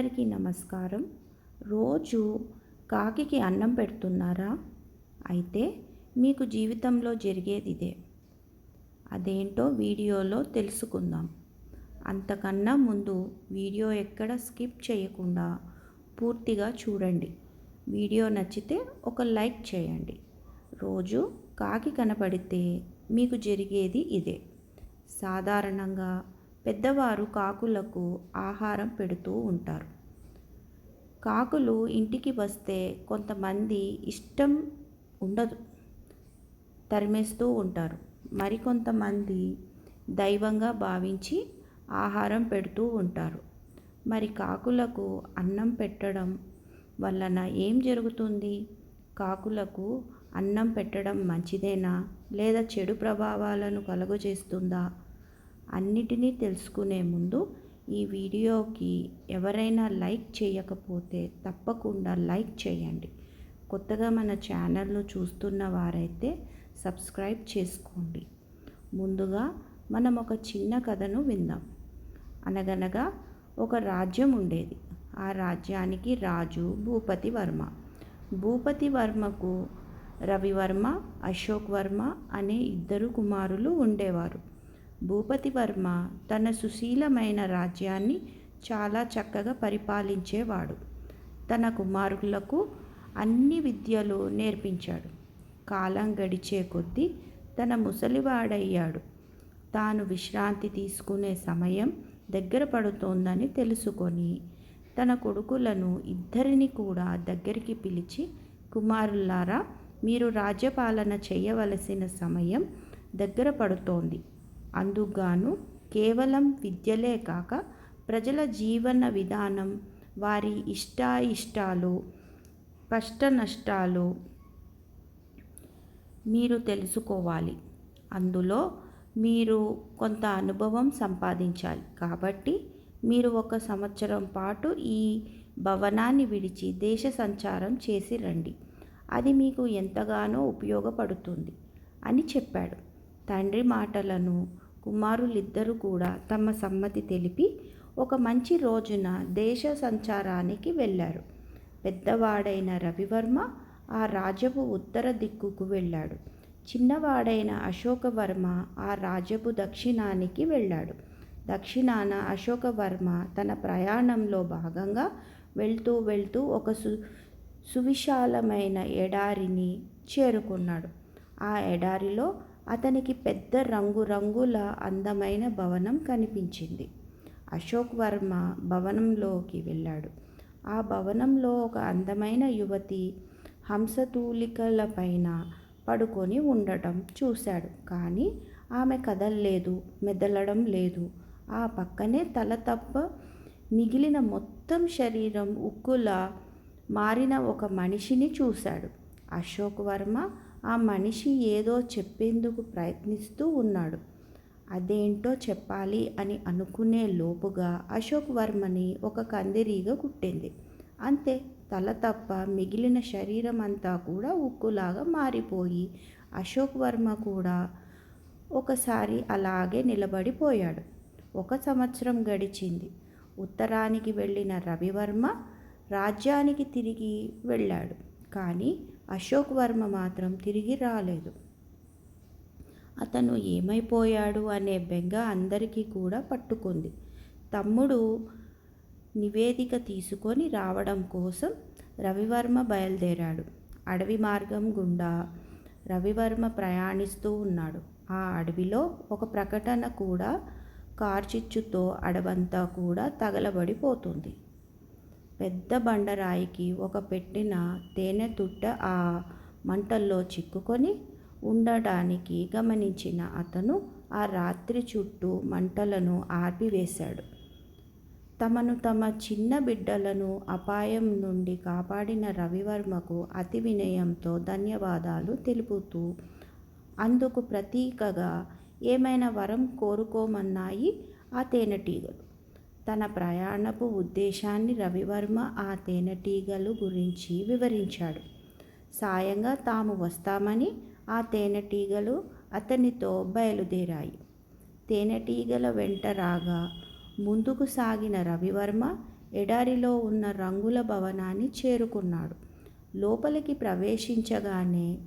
అందరికీ నమస్కారం. రోజు కాకికి అన్నం పెడుతున్నారా? అయితే మీకు జీవితంలో జరిగేది ఇదే అదేంటో వీడియోలో తెలుసుకుందాం. అంతకన్నా ముందు వీడియో ఎక్కడ స్కిప్ చేయకుండా పూర్తిగా చూడండి. వీడియో నచ్చితే ఒక లైక్ చేయండి. రోజు కాకి కనపడితే మీకు జరిగేది ఇదే. సాధారణంగా పెద్దవారు కాకులకు ఆహారం పెడుతూ ఉంటారు. కాకులు ఇంటికి వస్తే కొంతమంది ఇష్టం ఉండదు. తరిమేస్తూ ఉంటారు. మరికొంతమంది దైవంగా భావించి ఆహారం పెడుతూ ఉంటారు. మరి కాకులకు అన్నం పెట్టడం వలన ఏం జరుగుతుంది? కాకులకు అన్నం పెట్టడం మంచిదేనా? లేదా చెడు ప్రభావాలను కలుగజేస్తుందా? అన్నిటినీ తెలుసుకునే ముందు ఈ వీడియోకి ఎవరైనా లైక్ చేయకపోతే తప్పకుండా లైక్ చేయండి. కొత్తగా మన ఛానల్ను చూస్తున్న వారైతే సబ్స్క్రైబ్ చేసుకోండి. ముందుగా మనం ఒక చిన్న కథను విందాం. అనగనగా ఒక రాజ్యం ఉండేది. ఆ రాజ్యానికి రాజు భూపతి వర్మ. భూపతి వర్మకు రవివర్మ అశోక్ వర్మ అనే ఇద్దరు కుమారులు ఉండేవారు. భూపతి వర్మ తన సుశీలమైన రాజ్యాన్ని చాలా చక్కగా పరిపాలించేవాడు. తన కుమారులకు అన్ని విద్యలు నేర్పించాడు. కాలం గడిచే కొద్దీ తన ముసలివాడయ్యాడు. తాను విశ్రాంతి తీసుకునే సమయం దగ్గర పడుతోందని తెలుసుకొని తన కొడుకులను ఇద్దరిని కూడా దగ్గరికి పిలిచి కుమారులారా మీరు రాజ్యపాలన చేయవలసిన సమయం దగ్గర పడుతోంది. అందుగాను కేవలం విద్యలే కాక ప్రజల జీవన విధానం వారి ఇష్టాయిష్టాలు కష్ట నష్టాలు మీరు తెలుసుకోవాలి. అందులో మీరు కొంత అనుభవం సంపాదించాలి. కాబట్టి మీరు ఒక సంవత్సరం పాటు ఈ భవనాన్ని విడిచి దేశ సంచారం చేసి రండి. అది మీకు ఎంతగానో ఉపయోగపడుతుంది అని చెప్పాడు. తండ్రి మాటలను కుమారులిద్దరూ కూడా తమ సమ్మతి తెలిపి ఒక మంచి రోజున దేశ సంచారానికి వెళ్ళారు. పెద్దవాడైన రవివర్మ ఆ రాజపు ఉత్తర దిక్కుకు వెళ్ళాడు. చిన్నవాడైన అశోకవర్మ ఆ రాజపు దక్షిణానికి వెళ్ళాడు. దక్షిణాన అశోకవర్మ తన ప్రయాణంలో భాగంగా వెళ్తూ వెళ్తూ ఒక సు సువిశాలమైన ఎడారిని చేరుకున్నాడు. ఆ ఎడారిలో అతనికి పెద్ద రంగురంగుల అందమైన భవనం కనిపించింది. అశోక్ వర్మ భవనంలోకి వెళ్ళాడు. ఆ భవనంలో ఒక అందమైన యువతి హంసతూలికలపైన పడుకొని ఉండటం చూశాడు. కానీ ఆమె కదల్లేదు మెదలడం లేదు. ఆ పక్కనే తల తప్ప మిగిలిన మొత్తం శరీరం ఉక్కులా మారిన ఒక మనిషిని చూశాడు. అశోక్ వర్మ ఆ మనిషి ఏదో చెప్పేందుకు ప్రయత్నిస్తూ ఉన్నాడు. అదేంటో చెప్పాలి అని అనుకునే లోపుగా అశోక్ వర్మని ఒక కందిరీగ కుట్టింది. అంతే తల తప్ప మిగిలిన శరీరం అంతా కూడా ఉక్కులాగా మారిపోయి అశోక్ వర్మ కూడా ఒకసారి అలాగే నిలబడిపోయాడు. ఒక సంవత్సరం గడిచింది. ఉత్తరానికి వెళ్ళిన రవివర్మ రాజ్యానికి తిరిగి వెళ్ళాడు. కానీ అశోక్ వర్మ మాత్రం తిరిగి రాలేదు. అతను ఏమైపోయాడు అనే బెంగ అందరికీ కూడా పట్టుకుంది. తమ్ముడు నివేదిక తీసుకొని రావడం కోసం రవివర్మ బయలుదేరాడు. అడవి మార్గం గుండా రవివర్మ ప్రయాణిస్తూ ఉన్నాడు. ఆ అడవిలో ఒక ప్రకటన కూడా కార్చిచ్చుతో అడవంతా కూడా తగలబడిపోతుంది. పెద్ద బండరాయికి ఒక పెట్టిన తేనె తుట్ట ఆ మంటల్లో చిక్కుకొని ఉండడానికి గమనించిన అతను ఆ రాత్రి చుట్టూ మంటలను ఆర్పివేశాడు తమను తమ చిన్న బిడ్డలను అపాయం నుండి కాపాడిన రవివర్మకు అతి వినయంతో ధన్యవాదాలు తెలుపుతూ అందుకు ప్రతీకగా ఏమైనా వరం కోరుకోమన్నాయి? ఆ తేనెటీగలు. తన ప్రయాణపు ఉద్దేశాన్ని రవివర్మ ఆ తేనెటీగలు గురించి వివరించాడు. సాయంగా తాము వస్తామని ఆ తేనెటీగలు అతనితో బయలుదేరాయి. తేనెటీగల వెంట రాగా ముందుకు సాగిన రవివర్మ ఎడారిలో ఉన్న రంగుల భవనాన్ని చేరుకున్నాడు. లోపలికి ప్రవేశించగానే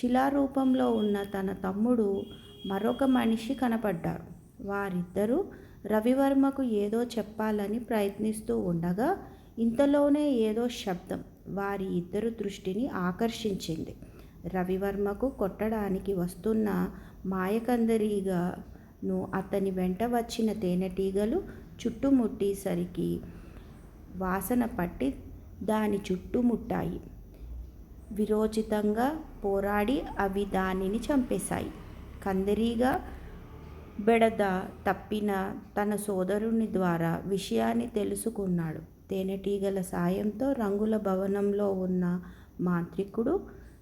శిలారూపంలో ఉన్న తన తమ్ముడు మరొక మనిషి కనపడ్డారు. వారిద్దరూ రవివర్మకు ఏదో చెప్పాలని ప్రయత్నిస్తూ ఉండగా ఇంతలోనే ఏదో శబ్దం వారి ఇద్దరు దృష్టిని ఆకర్షించింది. రవివర్మకు కొట్టడానికి వస్తున్న మాయకందరిగాను అతని వెంట వచ్చిన తేనెటీగలు చుట్టుముట్టేసరికి వాసన పట్టి దాని చుట్టుముట్టాయి. విరోచితంగా పోరాడి అవి దానిని చంపేశాయి. కందిరీగ బెడద తప్పిన తన సోదరుని ద్వారా విషయాన్ని తెలుసుకున్నాడు. తేనెటీగల సాయంతో రంగుల భవనంలో ఉన్న మాంత్రికుడు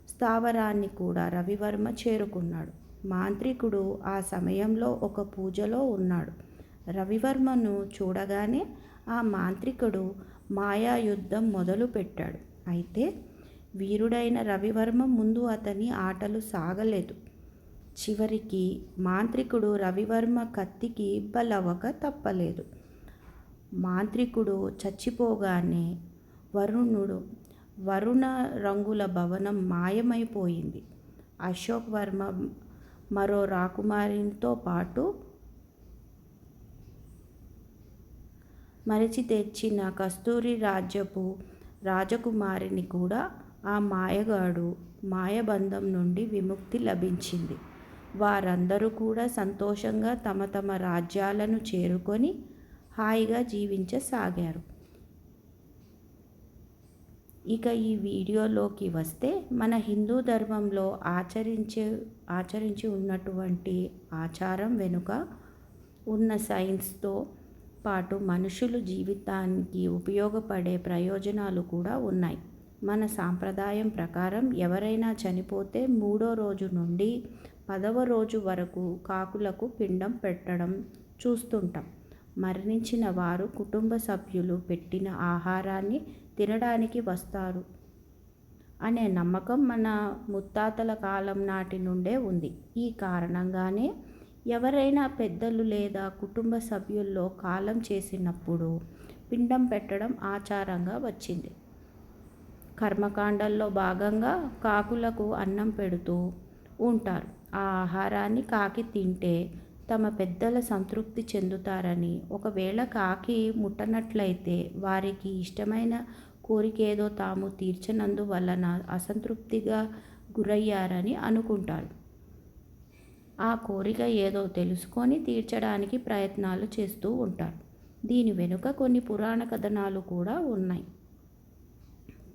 స్థావరాన్ని కూడా రవివర్మ చేరుకున్నాడు. మాంత్రికుడు ఆ సమయంలో ఒక పూజలో ఉన్నాడు. రవివర్మను చూడగానే ఆ మాంత్రికుడు మాయాయుద్ధం మొదలుపెట్టాడు అయితే వీరుడైన రవివర్మ ముందు అతని ఆటలు సాగలేదు. చివరికి మాంత్రికుడు రవివర్మ కత్తికి బలవక తప్పలేదు. మాంత్రికుడు చచ్చిపోగానే వరుణుడు వరుణ రంగుల భవనం మాయమైపోయింది. అశోక్ వర్మ మరో రాకుమారితో పాటు మరిచి తెచ్చిన కస్తూరి రాజ్యపు రాజకుమారిని కూడా ఆ మాయగాడు మాయబంధం నుండి విముక్తి లభించింది. వారందరూ కూడా సంతోషంగా తమ తమ రాజ్యాలను చేరుకొని హాయిగా జీవించసాగారు. ఇక ఈ వీడియోలోకి వస్తే మన హిందూ ధర్మంలో ఆచరించే ఆచరించి ఉన్నటువంటి ఆచారం వెనుక ఉన్న సైన్స్తో పాటు మనుషులు జీవితానికి ఉపయోగపడే ప్రయోజనాలు కూడా ఉన్నాయి. మన సాంప్రదాయం ప్రకారం ఎవరైనా చనిపోతే మూడో రోజు నుండి పదవ రోజు వరకు కాకులకు పిండం పెట్టడం చూస్తుంటాం. మరణించిన వారు కుటుంబ సభ్యులు పెట్టిన ఆహారాన్ని తినడానికి వస్తారు అనే నమ్మకం మన ముత్తాతల కాలం నాటి నుండే ఉంది. ఈ కారణంగానే ఎవరైనా పెద్దలు లేదా కుటుంబ సభ్యుల్లో కాలం చేసినప్పుడు పిండం పెట్టడం ఆచారంగా వచ్చింది. కర్మకాండంలో భాగంగా కాకులకు అన్నం పెడుతూ ఉంటారు. ఆ ఆహారాన్ని కాకి తింటే తమ పెద్దల సంతృప్తి చెందుతారని. ఒకవేళ కాకి ముట్టనట్లయితే వారికి ఇష్టమైన కోరికేదో తాము తీర్చనందువలన అసంతృప్తిగా గురయ్యారని అనుకుంటారు. ఆ కోరిక ఏదో తెలుసుకొని తీర్చడానికి ప్రయత్నాలు చేస్తూ ఉంటారు. దీని వెనుక కొన్ని పురాణ కథనాలు కూడా ఉన్నాయి.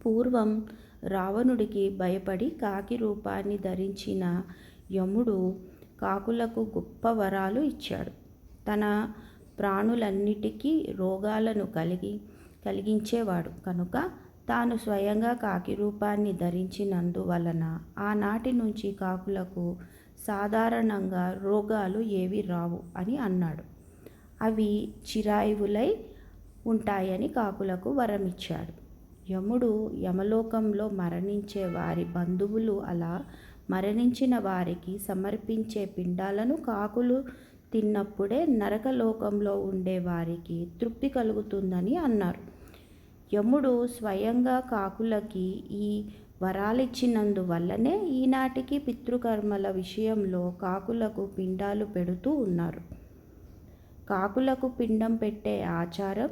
పూర్వం రావణుడికి భయపడి కాకి రూపాన్ని ధరించిన యముడు కాకులకు గొప్ప వరాలు ఇచ్చాడు. తన ప్రాణులన్నిటికీ రోగాలను కలిగి కలిగించేవాడు. కనుక తాను స్వయంగా కాకి రూపాన్ని ధరించినందువలన ఆనాటి నుంచి కాకులకు సాధారణంగా రోగాలు ఏవి రావు అని అన్నాడు. అవి చిరాయువులై ఉంటాయని కాకులకు వరమిచ్చాడు. యముడు యమలోకంలో మరణించే వారి బంధువులు అలా మరణించిన వారికి సమర్పించే పిండాలను కాకులు తిన్నప్పుడే నరకలోకంలో ఉండే వారికి తృప్తి కలుగుతుందని అన్నారు. యముడు స్వయంగా కాకులకి ఈ వరాలిచ్చినందువల్లనే ఈనాటికి పితృకర్మల విషయంలో కాకులకు పిండాలు పెడుతూ ఉన్నారు. కాకులకు పిండం పెట్టే ఆచారం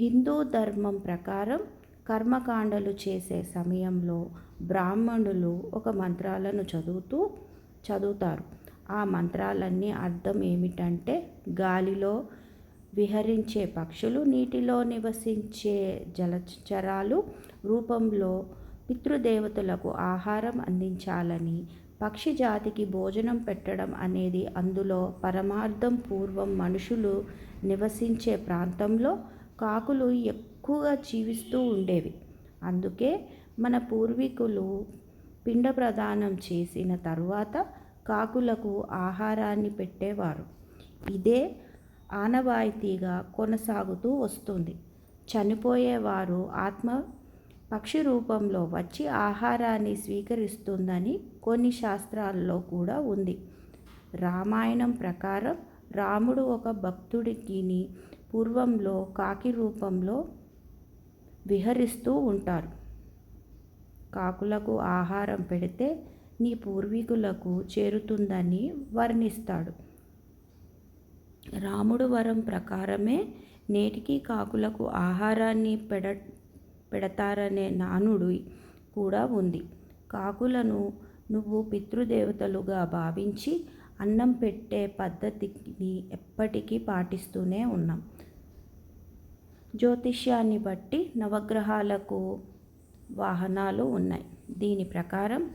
హిందూ ధర్మం ప్రకారం కర్మకాండలు చేసే సమయంలో బ్రాహ్మణులు ఒక మంత్రాలను చదువుతూ చదువుతారు. ఆ మంత్రాలన్నీ అర్థం ఏమిటంటే గాలిలో విహరించే పక్షులు నీటిలో నివసించే జలచరాలు రూపంలో పితృదేవతలకు ఆహారం అందించాలని పక్షి జాతికి భోజనం పెట్టడం అనేది అందులో పరమార్థం పూర్వం మనుషులు నివసించే ప్రాంతంలో కాకులు ఎక్కువగా జీవిస్తూ ఉండేవి. అందుకే మన పూర్వీకులు పిండ ప్రదానం చేసిన తర్వాత కాకులకు ఆహారాన్ని పెట్టేవారు. ఇదే ఆనవాయితీగా కొనసాగుతూ వస్తుంది. చనిపోయేవారు ఆత్మ పక్షి రూపంలో వచ్చి ఆహారాన్ని స్వీకరిస్తుందని కొన్ని శాస్త్రాల్లో కూడా ఉంది. రామాయణం ప్రకారం రాముడు ఒక భక్తుడికిని పూర్వంలో కాకి రూపంలో విహరిస్తూ ఉంటారు. కాకులకు ఆహారం పెడితే నీ పూర్వీకులకు చేరుతుందని వర్ణిస్తాడు. రాముడు వరం ప్రకారమే నేటికి కాకులకు ఆహారాన్ని పెడ పెడతారనే నానుడు కూడా ఉంది. కాకులను నువ్వు పితృదేవతలుగా భావించి అన్నం పెట్టే పద్ధతిని ఎప్పటికీ పాటిస్తూనే ఉన్నాం. జ్యోతిష్యాన్ని బట్టి నవగ్రహాలకు వాహనాలు ఉన్నాయి. దీని ప్రకారం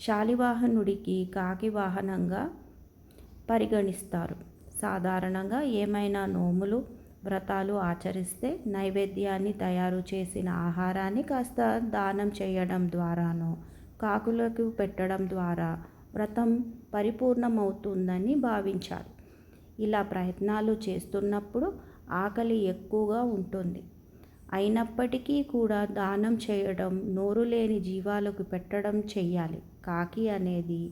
శాలివాహనుడికి కాకి వాహనంగా పరిగణిస్తారు. సాధారణంగా ఏమైనా నోములు వ్రతాలు ఆచరిస్తే నైవేద్యాన్ని తయారు చేసిన ఆహారాన్ని కాస్త దానం చేయడం ద్వారానో కాకులకు పెట్టడం ద్వారా వ్రతం పరిపూర్ణమవుతుందని భావించాలి. ఇలా ప్రయత్నాలు చేస్తున్నప్పుడు ఆకలి ఎక్కువగా ఉంటుంది. అయినప్పటికీ కూడా దానం చేయడం నోరు లేని జీవాలకు పెట్టడం చెయ్యాలి. కాకి అనేది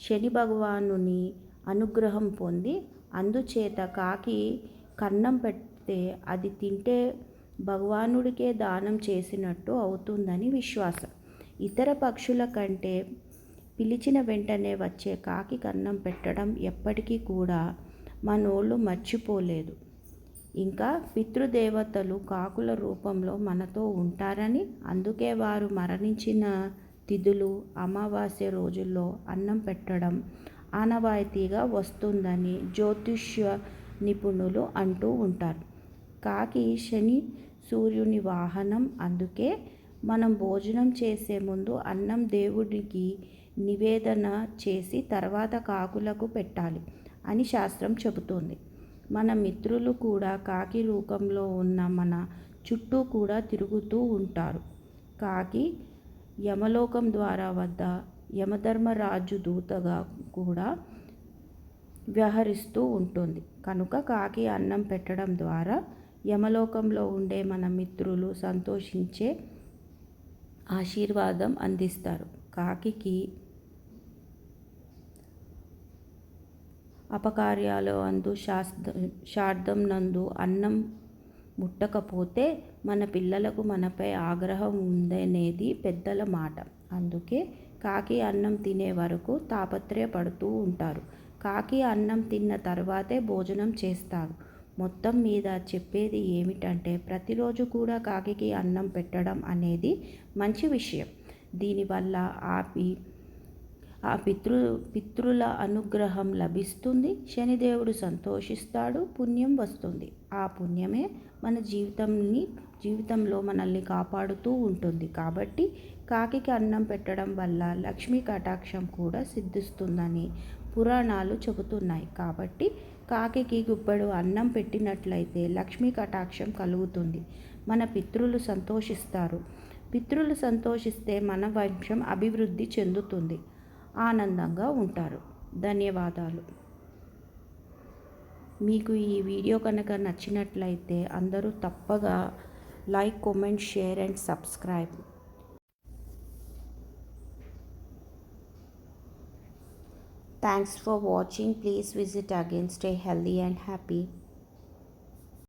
శని భగవానుని అనుగ్రహం పొంది అందుచేత కాకి కన్నం పెడితే అది తింటే భగవానుడికే దానం చేసినట్టు అవుతుందని విశ్వాసం. ఇతర పక్షుల కంటే పిలిచిన వెంటనే వచ్చే కాకి కన్నం పెట్టడం ఎప్పటికీ కూడా మనోళ్ళు మర్చిపోలేదు. ఇంకా పితృదేవతలు కాకుల రూపంలో మనతో ఉంటారని అందుకే వారు మరణించిన తిథులు అమావాస్య రోజుల్లో అన్నం పెట్టడం ఆనవాయితీగా వస్తుందని జ్యోతిష్య నిపుణులు అంటూ ఉంటారు. కాకి శని సూర్యుని వాహనం అందుకే మనం భోజనం చేసే ముందు అన్నం దేవుడికి నివేదన చేసి తర్వాత కాకులకు పెట్టాలి. అని శాస్త్రం చెబుతోంది. మన మిత్రులు కూడా కాకి రూపంలో ఉన్న మన చుట్టూ కూడా తిరుగుతూ ఉంటారు. కాకి యమలోకం ద్వారా వద్ద యమధర్మరాజు దూతగా కూడా వ్యవహరిస్తూ ఉంటుంది. కనుక కాకి అన్నం పెట్టడం ద్వారా యమలోకంలో ఉండే మన మిత్రులు సంతోషించే ఆశీర్వాదం అందిస్తారు. కాకికి అపకార్యాలు అందు శాస్త్ర శార్థం నందు అన్నం ముట్టకపోతే మన పిల్లలకు మనపై ఆగ్రహం ఉందనేది పెద్దల మాట. అందుకే కాకి అన్నం తినే వరకు తాపత్రయపడుతూ ఉంటారు. కాకి అన్నం తిన్న తర్వాతే భోజనం చేస్తారు. మొత్తం మీద చెప్పేది ఏమిటంటే ప్రతిరోజు కూడా కాకికి అన్నం పెట్టడం అనేది మంచి విషయం. దీనివల్ల ఆపి ఆ పితృ పితృల అనుగ్రహం లభిస్తుంది. శనిదేవుడు సంతోషిస్తాడు పుణ్యం వస్తుంది. ఆ పుణ్యమే మన జీవితంని జీవితంలో మనల్ని కాపాడుతూ ఉంటుంది. కాబట్టి కాకికి అన్నం పెట్టడం వల్ల లక్ష్మీ కటాక్షం కూడా సిద్ధిస్తుందని పురాణాలు చెబుతున్నాయి. కాబట్టి కాకికి గుప్పెడు అన్నం పెట్టినట్లయితే లక్ష్మీ కటాక్షం కలుగుతుంది. మన పితృలు సంతోషిస్తారు. పితృలు సంతోషిస్తే మన వంశం అభివృద్ధి చెందుతుంది. ఆనందంగా ఉంటారు. ధన్యవాదాలు. మీకు ఈ వీడియో కనుక నచ్చినట్లయితే అందరూ తప్పగా like comment share and subscribe. Thanks for watching. Please visit again. Stay healthy and happy.